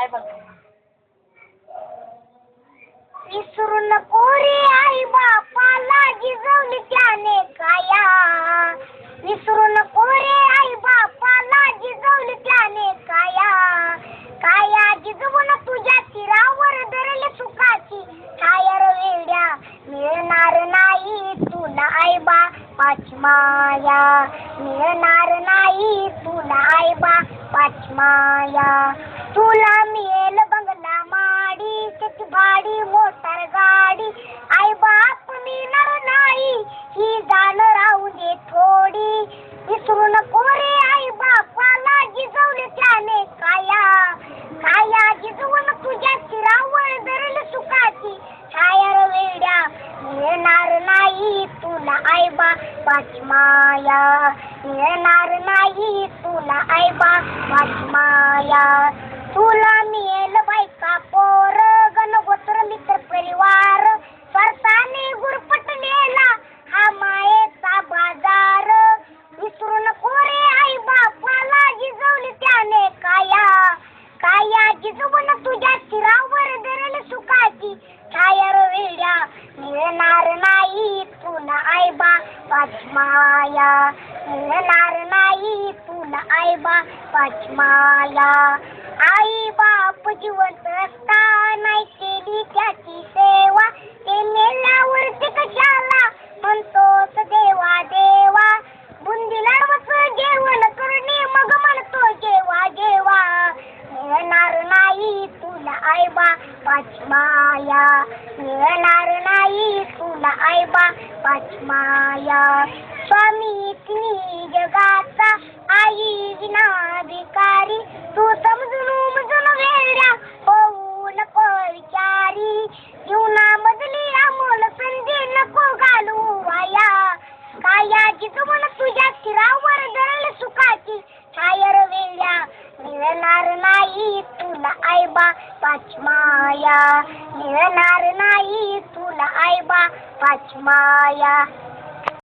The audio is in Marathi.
काय बघ विसरू नको रे आई बापाला जिजवली त्याने काया विसरू नको रे आई बापाला जिजवली त्याने काया काया जिजवून तुझ्या तीरावर धरले सुखाची. छायर वेड्या मिळणार नाही तुला आई बापाची माया. मिळणार नाही तुला आई बापाची माया. तुला नाही तुला आई बापाची माया. मिळणार नाही तुला आई बापाची माया. तुला मिळेल बायका पोर गणगोत्र मित्र परिवार. स्वतःने गुरपटलेला हा मायेचा बाजार. विसरू नको रे आई बापाला जिजवली त्याने काया. काया जिजवून तुझ्या शिरावर धरल सुखाची छायर वेड्या मिळणार नाही तुला आई पाचमाया मिळणार नाही तुला आई पाचमाया आई बाप जिवंत असताना केली त्याची आयबा पाचमाया. मिळणार नाही तुला आई पाचमाया. स्वामी इतनी जगाचा आई विना भिकारी तू नाही तुला आईबा पाचमाया माया मिळणार नाही. तुला आईबा पाचमाया